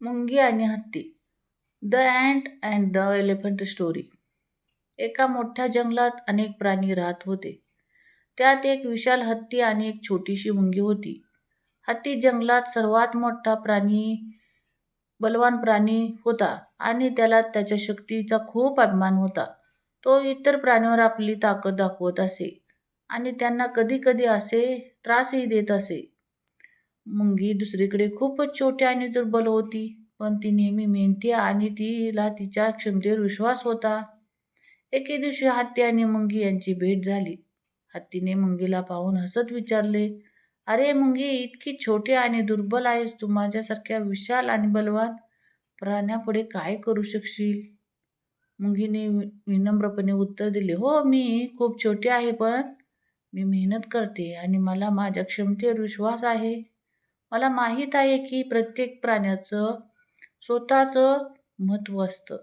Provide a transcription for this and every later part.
मुंगी आणि हत्ती. The ant and the elephant story. एका मोठ्या जंगलात अनेक प्राणी राहत होते. त्यात एक विशाल हत्ती आणि एक छोटीशी मुंगी होती. हत्ती जंगलात सर्वात मोठा प्राणी बलवान प्राणी होता आणि त्याला त्याच्या शक्तीचा खूप अभिमान होता. तो इतर प्राण्यांवर आपली ताकद दाखवत असे आणि त्यांना कधी कधी असे त्रासही देत असे. मुंगी दुसरीकडे खूपच छोटी आणि दुर्बल होती पण ती नेहमी मेहनती आणि तिला तिच्या क्षमतेवर विश्वास होता. एके दिवशी हत्ती आणि मुंगी यांची भेट झाली. हत्तीने मुंगीला पाहून हसत विचारले अरे मुंगी इतकी छोटी आणि दुर्बल आहेस तू माझ्यासारख्या विशाल आणि बलवान प्राण्यापुढे काय करू शकशील? मुंगीने वि- विनम्रपणे उत्तर दिले हो मी खूप छोटी आहे पण मी मेहनत करते आणि मला माझ्या क्षमतेवर विश्वास आहे. मला माहीत आहे की प्रत्येक प्राण्याचं स्वतःचं महत्त्व असतं.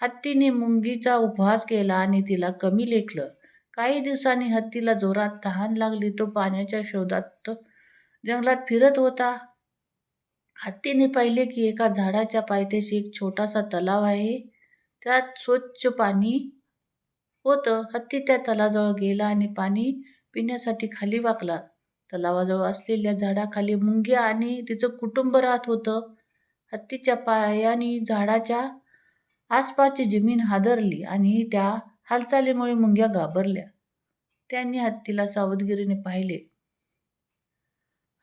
हत्तीने मुंगीचा उपहास केला आणि तिला कमी लेखलं. काही दिवसांनी हत्तीला जोरात तहान लागली. तो पाण्याच्या शोधात जंगलात फिरत होता. हत्तीने पाहिले की एका झाडाच्या पायथ्याशी एक छोटासा तलाव आहे. त्यात स्वच्छ पाणी होतं. हत्ती त्या तलावाजवळ गेला आणि पाणी पिण्यासाठी खाली वाकला. तलावाजवळ असलेल्या झाडाखाली मुंग्या आणि तिचं कुटुंब राहत होतं. हत्तीच्या पायाने झाडाच्या आसपासची जमीन हादरली आणि त्या हालचालीमुळे मुंग्या घाबरल्या. त्यांनी हत्तीला सावधगिरीने पाहिले.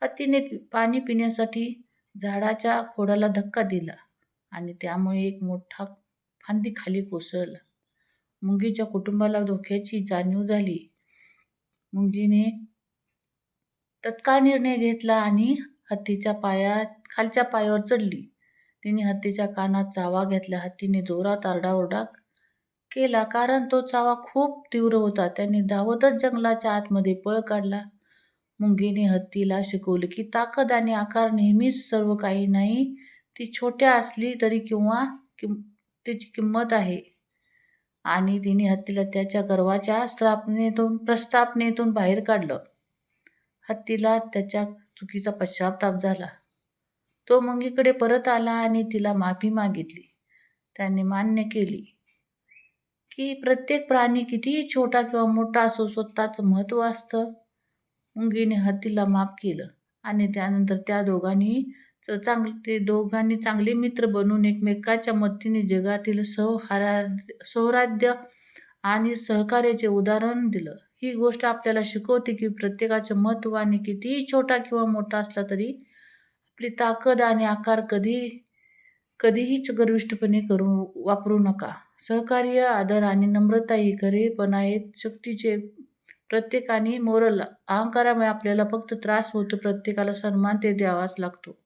हत्तीने पाणी पिण्यासाठी झाडाच्या खोडाला धक्का दिला आणि त्यामुळे एक मोठा फांदी खाली कोसळला. मुंगीच्या कुटुंबाला धोक्याची जाणीव झाली. मुंगीने तत्काळ निर्णय घेतला आणि हत्तीच्या पाया खालच्या पायावर चढली. तिने हत्तीच्या कानात चावा घेतला. हत्तीने जोरात आरडाओरडा केला कारण तो चावा खूप तीव्र होता. त्याने धावतच जंगलाच्या आतमध्ये पळ काढला. मुंगीने हत्तीला शिकवले की ताकद आणि आकार नेहमीच सर्व काही नाही. ती छोट्या असली तरी किंवा किम तिची किंमत आहे. आणि तिने हत्तीला त्याच्या गर्वाच्या स्थापनेतून प्रस्थापनेतून बाहेर काढलं. हत्तीला त्याच्या चुकीचा पश्चाताप झाला. तो मुंगीकडे परत आला आणि तिला माफी मागितली. त्याने मान्य केली की प्रत्येक प्राणी कितीही छोटा किंवा मोठा असो स्वतःचं महत्त्व असतं. मुंगीने हत्तीला माफ केलं आणि त्यानंतर त्या दोघांनी च- ते दोघांनी चांगले मित्र बनून एकमेकाच्या मदतीने जगातील सौहारा सौराध्य आणि सहकार्याचे उदाहरण दिलं. ही गोष्ट आपल्याला शिकवते की प्रत्येकाचं महत्त्व आणि कितीही छोटा किंवा मोठा असला तरी आपली ताकद आणि आकार कधी कधीहीच गर्विष्ठपणे करू वापरू नका. सहकार्य आदर आणि नम्रता ही खरे पण आहेत. शक्तीचे प्रत्येकाने मोरल अहंकारामुळे आपल्याला फक्त त्रास होतो प्रत्येकाला सन्मान ते द्यावाच लागतो.